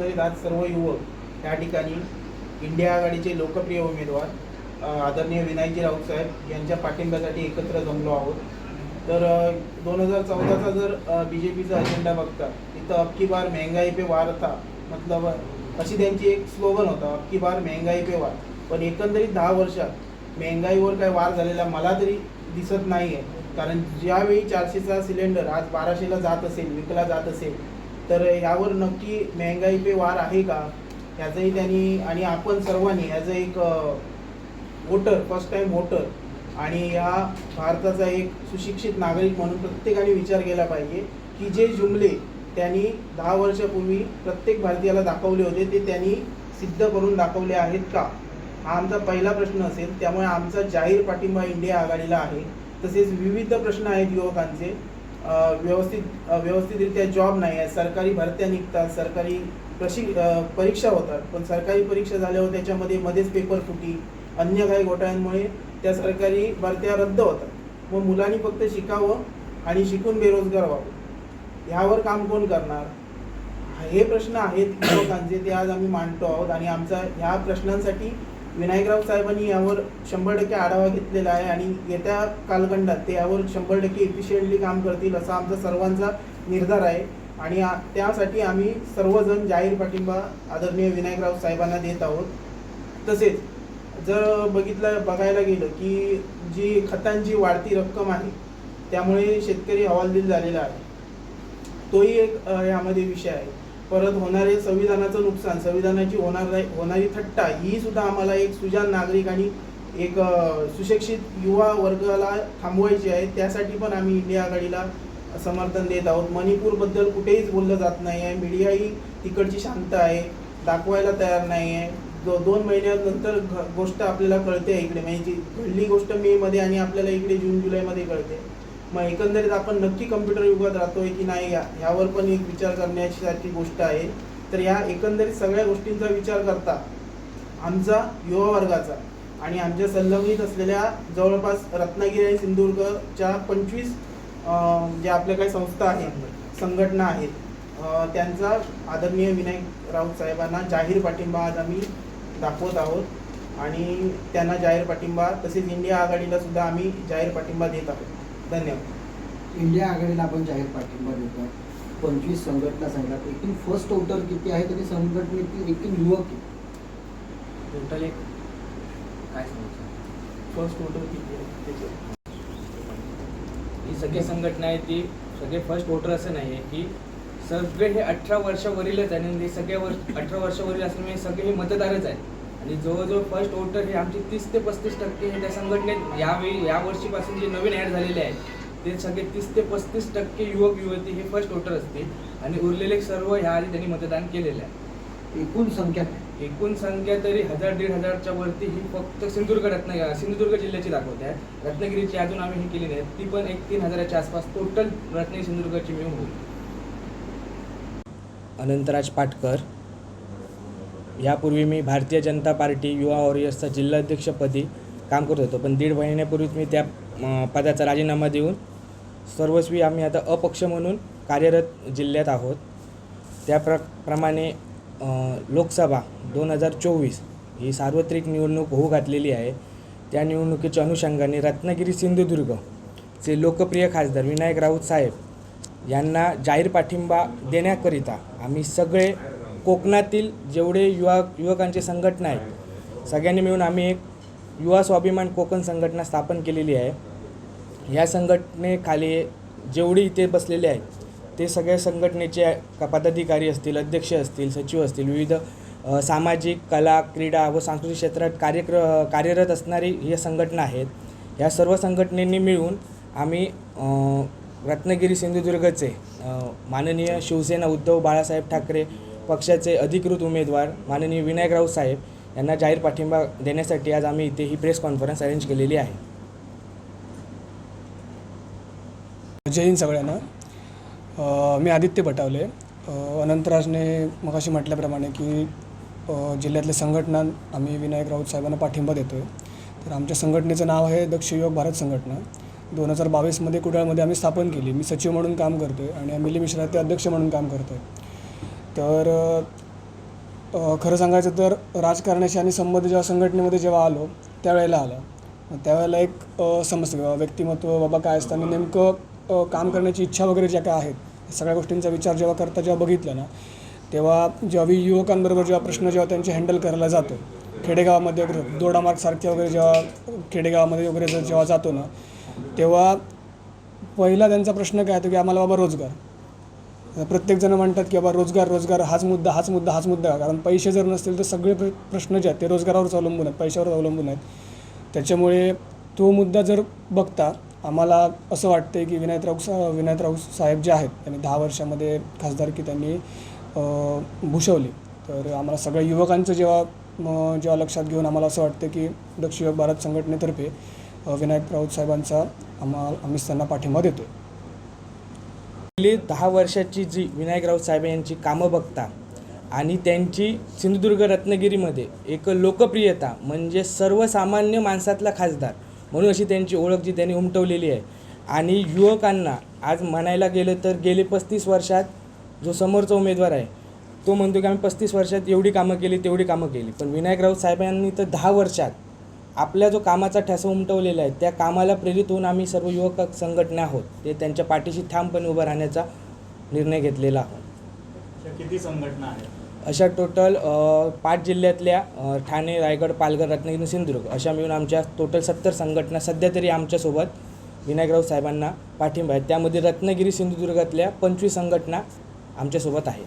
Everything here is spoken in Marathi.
आज सर्व युवक या ठिकाणी इंडिया आघाडीचे लोकप्रिय उमेदवार आदरणीय विनायकजी राऊत साहेब यांच्या पाठिंब्यासाठी एकत्र जमलो आहोत. तर दोन हजार चौदाचा जर बी जे पीचा अजेंडा बघता तिथं अबकी बार महंगाई पे वार था. मतलब अशी त्यांची एक स्लोगन होता अबकी बार महंगाई पे वार. पण एकंदरीत दहा वर्षात महंगाईवर काय वार झालेला मला तरी दिसत नाही आहे कारण ज्यावेळी चारशेचा सिलेंडर आज बाराशेला जात असेल विकला जात असेल तर यावर नक्की महंगाई पे वार आहे का? याचंही त्यांनी आणि आपण सर्वांनी ॲज अ एक वोटर फर्स्ट टाइम वोटर आणि या भारताचा एक सुशिक्षित नागरिक म्हणून प्रत्येकाने विचार केला पाहिजे की जे जुमले त्यांनी दहा वर्षापूर्वी प्रत्येक भारतीयाला दाखवले होते ते त्यांनी सिद्ध करून दाखवले आहेत का? हा आमचा पहिला प्रश्न असेल. त्यामुळे आमचा जाहीर पाठिंबा इंडिया आघाडीला आहे. तसेच विविध प्रश्न आहेत युवकांचे. व्यवस्थित व्यवस्थितरित्या जॉब नाही आहे. सरकारी भरत्या निघतात सरकारी प्रशिक परीक्षा होतात. पण सरकारी परीक्षा झाल्यावर त्याच्यामध्ये मध्येच पेपर फुटी अन्य काही घोटाळ्यांमुळे त्या सरकारी भरत्या रद्द होतात. मग मुलांनी फक्त शिकावं आणि शिकून बेरोजगार व्हावं. ह्यावर काम कोण करणार? हे प्रश्न आहेत लोकांचे ते आज आम्ही मांडतो आहोत आणि आमचा ह्या प्रश्नांसाठी विनायकराव साहेबांनी यावर शंभर टक्के आढावा घेतलेला आहे आणि येत्या कालखंडात ते यावर शंभर टक्के इफिशियंटली काम करतील असा आमचा सर्वांचा निर्धार आहे. आणि आ- त्यासाठी आम्ही सर्वजण जाहीर पाठिंबा आदरणीय विनायकराव साहेबांना देत आहोत. तसेच जर बघितलं बघायला गेलं की जी खतांची वाढती रक्कम आहे त्यामुळे शेतकरी हवालदिल झालेला आहे. तोही एक यामध्ये विषय आहे. परत होणारे संविधानाचं नुकसान संविधानाची होणार होणारी थट्टा ही सुद्धा आम्हाला एक सुजान नागरिक आणि एक सुशिक्षित युवा वर्गाला थांबवायची आहे. त्यासाठी पण आम्ही इंडिया आघाडीला समर्थन देत आहोत. मणिपूरबद्दल कुठेहीच बोललं जात नाही आहे मीडियाही तिकडची शांत आहे. दाखवायला तयार नाही आहे दो दोन महिन्यानंतर घ गोष्ट आपल्याला कळते इकडे. म्हणजे घडली गोष्ट मेमध्ये आणि आपल्याला इकडे जून जुलैमध्ये कळते. मग एकंदरीत आपण नक्की कम्प्युटर युगात राहतोय की नाही या ह्यावर पण एक विचार करण्याची गोष्ट आहे. तर या एकंदरीत सगळ्या गोष्टींचा विचार करता आमचा युवा वर्गाचा आणि आमच्या संलग्नित असलेल्या जवळपास रत्नागिरी आणि सिंधुदुर्गच्या पंचवीस ज्या आपल्या काही संस्था आहेत संघटना आहेत त्यांचा आदरणीय विनायक राऊत साहेबांना जाहीर पाठिंबा आज आम्ही दाखवत आहोत. आणि त्यांना जाहीर पाठिंबा तसेच इंडिया आघाडीला सुद्धा आम्ही जाहीर पाठिंबा देत आहोत. धन्यवाद. इंडिया आघाडीला आपण जाहीर पाठिंबा देतो पंचवीस संघटना सांगतात एकूण फर्स्ट वोटर किती आहे तरी संघटनेतील एकूण युवक किती? टोटल एक. काय सांगायचं? फर्स्ट वोटर किती आहे? ही सगळी संघटना आहे ती सगळे फर्स्ट वोटर असं नाही आहे की सगळे हे अठरा वर्षावरीलच आहे आणि हे सगळे वर्ष अठरा वर्षावरील असल्यामुळे सगळे हे मतदारच आहेत. आणि जवळजवळ फर्स्ट वोटर हे आमचे तीस ते पस्तीस टक्के हे त्या संघटनेत यावेळी या वर्षीपासून जे नवीन ॲड झालेले आहेत ते सगळे तीस ते पस्तीस टक्के युवक युवती हे फर्स्ट वोटर असतील. आणि उरलेले सर्व ह्या आधी त्यांनी मतदान केलेलं आहे. एकूण संख्या एकूण संख्या तरी हजार दीड हजारच्या वरती ही फक्त सिंधुदुर्ग रत्न सिंधुदुर्ग जिल्ह्याची दाखवते आहे. रत्नागिरीची अजून आम्ही ही केली नाही ती पण एक तीन हजाराच्या आसपास टोटल रत्नागिरी सिंधुदुर्गची मिळून होईल. अनंतराज पाटकर यापूर्वी मी भारतीय जनता पार्टी युवा वॉरियर्सचा जिल्हाध्यक्षपदी काम करत होतो. पण दीड महिन्यापूर्वीच मी त्या पदाचा राजीनामा देऊन सर्वस्वी आम्ही आता अपक्ष म्हणून कार्यरत जिल्ह्यात आहोत. त्या प्र प्रमाणे लोकसभा दोन हजार चोवीस ही सार्वत्रिक निवडणूक होऊ घातलेली आहे. त्या निवडणुकीच्या अनुषंगाने रत्नागिरी सिंधुदुर्गचे लोकप्रिय खासदार विनायक राऊत साहेब यांना जाहीर पाठिंबा देण्याकरिता आम्ही सगळे कोकणातील जेवढे युवा युवकांची संघटना आहेत सगळ्यांनी मिळून आम्ही एक युवा स्वाभिमान कोकण संघटना स्थापन केलेली आहे. या संघटनेखाली जेवढी इथे बसलेले आहेत ते सगळ्या संघटनेचे पदाधिकारी असतील अध्यक्ष असतील सचिव असतील विविध सामाजिक कला क्रीडा व सांस्कृतिक क्षेत्रात कार्यक्र कार्यरत असणारी ही संघटना आहेत. या सर्व संघटनेनी मिळून आम्ही रत्नागिरी सिंधुदुर्गचे माननीय शिवसेना उद्धव बाळासाहेब ठाकरे पक्षाचे अधिकृत उमेदवार माननीय विनायक राऊत साहेब यांना जाहीर पाठिंबा देण्यासाठी आज आम्ही इथे ही प्रेस कॉन्फरन्स अरेंज केलेली आहे. जय हिंद सगळ्यांना. मी आदित्य पटावले. अनंतराजने मगाशी म्हटल्याप्रमाणे की जिल्ह्यातल्या जिल्ह्यातले संघटना आम्ही विनायक राऊत साहेबांना पाठिंबा देतो आहे तर आमच्या संघटनेचं नाव आहे दक्ष युवक भारत संघटना. दोन हजार बावीसमध्ये कुडाळमध्ये आम्ही स्थापन केली. मी सचिव म्हणून काम करतो आहे आणि मिली मिश्रा ते अध्यक्ष म्हणून काम करतो आहे तर खरं सांगायचं तर राजकारणाशी आणि संबंध जेव्हा संघटनेमध्ये जेव्हा आलो त्यावेळेला आलं. त्यावेळेला एक समजतं की व्यक्तिमत्व बाबा काय असतं आणि नेमकं काम करण्याची इच्छा वगैरे ज्या काय आहेत सगळ्या गोष्टींचा विचार जेव्हा करता जेव्हा बघितलं ना तेव्हा जेव्हा मी युवकांबरोबर जेव्हा प्रश्न जेव्हा त्यांचे हँडल करायला जातो खेडेगावामध्ये वगैरे दोडामार्गसारख्या वगैरे जेव्हा खेडेगावामध्ये वगैरे जेव्हा जातो ना तेव्हा पहिला त्यांचा प्रश्न काय येतो की आम्हाला बाबा रोजगार. प्रत्येकजण म्हणतात की बाबा रोजगार रोजगार हाच मुद्दा हाच मुद्दा हाच मुद्दा. कारण पैसे जर नसतील तर सगळे प्र प्रश्न जे आहेत ते रोजगारावरच अवलंबून आहेत पैशावर अवलंबून आहेत. त्याच्यामुळे तो मुद्दा जर बघता आम्हाला असं वाटतं की विनायक सा विनायक साहेब जे आहेत त्यांनी दहा वर्षामध्ये खासदारकी त्यांनी भूषवली. तर आम्हाला सगळ्या युवकांचं जेव्हा जेव्हा लक्षात घेऊन आम्हाला असं वाटतं की दक्षिण भारत संघटनेतर्फे विनायक राऊत साहेबांचा आम्हाला आम्ही त्यांना पाठिंबा देतो गेली दहा वर्षाची जी विनायकराव साहेब यांची कामं बघता आणि त्यांची सिंधुदुर्ग रत्नागिरीमध्ये एक लोकप्रियता म्हणजे सर्वसामान्य माणसातला खासदार म्हणून अशी त्यांची ओळख जी त्यांनी उमटवलेली आहे. आणि युवकांना आज म्हणायला गेलं तर गेले पस्तीस वर्षात जो समोरचा उमेदवार आहे तो म्हणतो की आम्ही पस्तीस वर्षात एवढी कामं केली तेवढी कामं केली. पण विनायकराव साहेबांनी तर दहा वर्षात आपल्या जो कामाचा ठसा उमटवलेला आहे त्या कामाला प्रेरित होऊन आम्ही सर्व युवक संघटना आहोत ते त्यांच्या पाठीशी ठामपणे उभं राहण्याचा निर्णय घेतलेला आहोत. किती संघटना आहेत? अशा टोटल पाच जिल्ह्यातल्या ठाणे रायगड पालघर रत्नागिरी सिंधुदुर्ग अशा मिळून आमच्या टोटल सत्तर संघटना सध्या तरी आमच्यासोबत विनायकराव साहेबांना पाठिंबा आहे त्यामध्ये रत्नागिरी सिंधुदुर्गातल्या पंचवीस संघटना आमच्यासोबत आहेत.